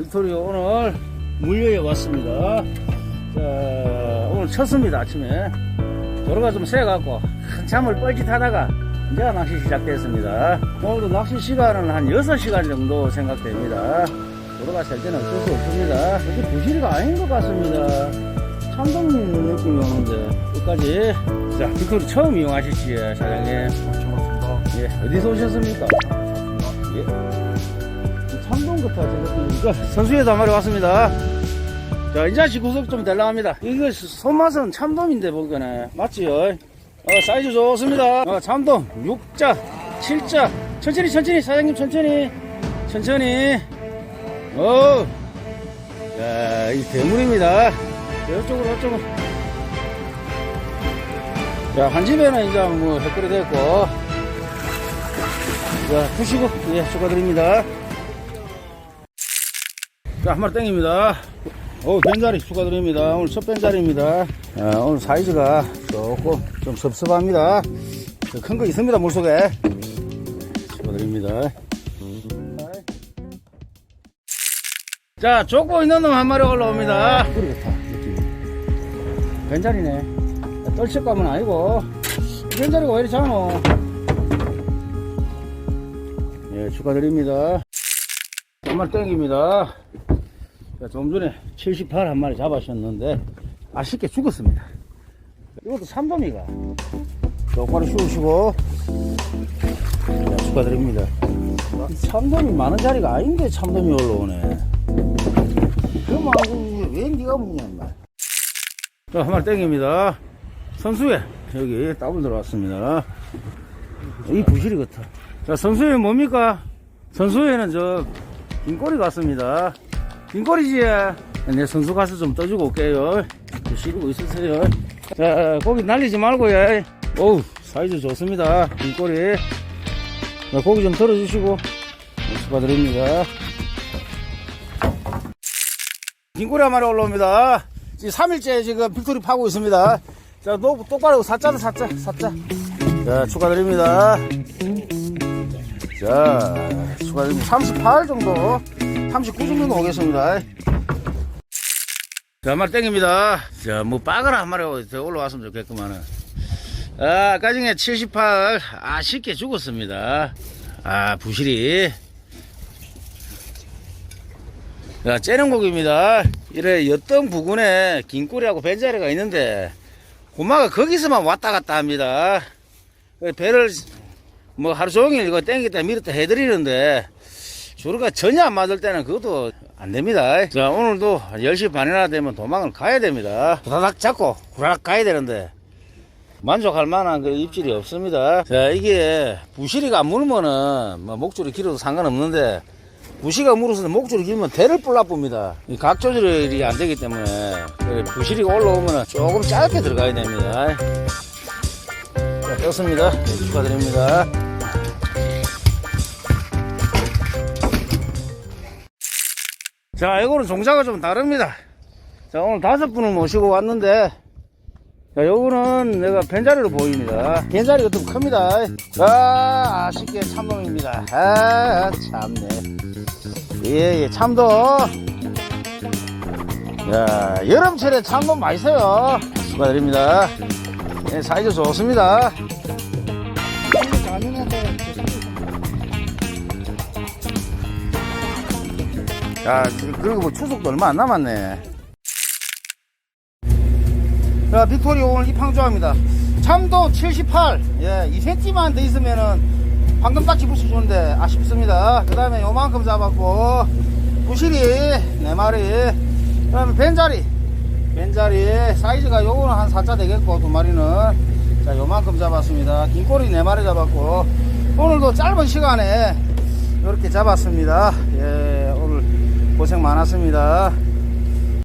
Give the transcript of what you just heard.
빅토리 오늘 물류에 왔습니다. 자, 오늘 쳤습니다, 아침에. 도로가 좀 새갖고 한참을 뻘짓하다가 이제 낚시 시작됐습니다. 오늘도 낚시 시간은 한 6시간 정도 생각됩니다. 도로가 셀 때는 어쩔 수 없습니다. 이게 부실이가 아닌 것 같습니다. 참돔 느낌이 오는데 끝까지 자 빅토리 처음 이용하시지 사장님 반갑습니다. 예 어디서 오셨습니까? 예 제가 선수에도 한 마리 왔습니다 자시 구속 좀 달라합니다 이거 손맛은 참돔인데 보기에는 맞지요? 어, 사이즈 좋습니다 어, 참돔 6자 7자 천천히 천천히 사장님 천천히 천천히 어, 자, 이 대물입니다. 자, 이쪽으로, 이쪽으로. 자, 한 집에는 이제 뭐, 햇거리 됐고. 자, 푸시고, 예, 축하드립니다. 자, 한 마리 땡깁니다. 오, 벤자리 축하드립니다. 오늘 첫 벤자리입니다. 아, 오늘 사이즈가 조금 좀 섭섭합니다. 큰 거 있습니다, 물속에. 축하드립니다. 자, 쫓고 있는 놈 한 마리 올라옵니다. 뿌리 같아, 느낌이. 벤자리네. 떨칠감은 아니고. 벤자리가 왜 이리 작노? 예, 축하드립니다. 한 마리 땡깁니다. 자, 좀 전에 78 한 마리 잡으셨는데, 아쉽게 죽었습니다. 이것도 삼돔이가. 똑바로 씌우시고. 자, 축하드립니다. 이 참돔이 많은 자리가 아닌데 참돔이 올라오네. 그럼 왜 네가 묻냐 인마 자, 한 마리 땡깁니다. 선수회 여기 따블 들어왔습니다. 이 부실이 같아. 자, 선수회 뭡니까? 선수회는 저 긴꼬리 같습니다. 긴꼬리지? 내 선수 가서 좀 떠주고 올게요. 시르고 있으세요. 자, 고기 날리지 말고요. 어우, 사이즈 좋습니다. 긴꼬리. 자, 고기 좀 덜어주시고 축하드립니다. 긴꼬리 한 마리 올라옵니다. 지금 3일째 지금 빅토리 파고 있습니다. 자, 너 똑바로 사자다, 사자, 사자. 자, 축하드립니다. 자, 축하드립니다. 38 정도, 39 정도는 오겠습니다. 자, 한 마리 땡깁니다. 자, 뭐, 빠거나 한 마리 더 올라왔으면 좋겠구만은. 아, 아까 중에 78, 아쉽게 죽었습니다. 아, 부실이. 자, 째는 고기입니다. 이래 엿동 부근에 긴 꼬리하고 벤자리가 있는데, 고마가 거기서만 왔다 갔다 합니다. 그 배를 뭐 하루 종일 이거 땡겼다 밀었다 해드리는데, 주로가 전혀 안 맞을 때는 그것도 안 됩니다. 자, 오늘도 한 10시 반이나 되면 도망을 가야 됩니다. 후다닥 잡고 후다닥 가야 되는데, 만족할 만한 그 입질이 없습니다. 자, 이게 부실이가 안 물면은 뭐 목줄이 길어도 상관없는데, 부시가 물어서 목줄이 길면 대를 뿔나쁩니다. 이각 조절이 안 되기 때문에 그래, 부실이가 올라오면 조금 짧게 들어가야 됩니다. 자, 떴습니다. 네, 축하드립니다. 자, 이거는 종자가 좀 다릅니다. 자, 오늘 다섯 분을 모시고 왔는데, 자, 요거는 내가 벤자리로 보입니다. 벤자리가 좀 큽니다. 아, 아쉽게 참돔입니다. 아, 참네. 예, 예, 참돔. 야, 여름철에 참돔 맛있어요. 축하드립니다. 예, 사이즈 좋습니다. 야, 그리고 뭐 추석도 얼마 안 남았네. 자, 빅토리 오늘 입항조합니다. 참도 78, 예, 2cm만 더 있으면은 방금 딱 집을 수 주는데 아쉽습니다. 그 다음에 요만큼 잡았고, 부실이 4마리, 그 다음에 벤자리, 벤자리, 사이즈가 요거는 한 4자 되겠고, 두 마리는. 자, 요만큼 잡았습니다. 긴꼬리 4마리 잡았고, 오늘도 짧은 시간에 이렇게 잡았습니다. 예, 고생 많았습니다.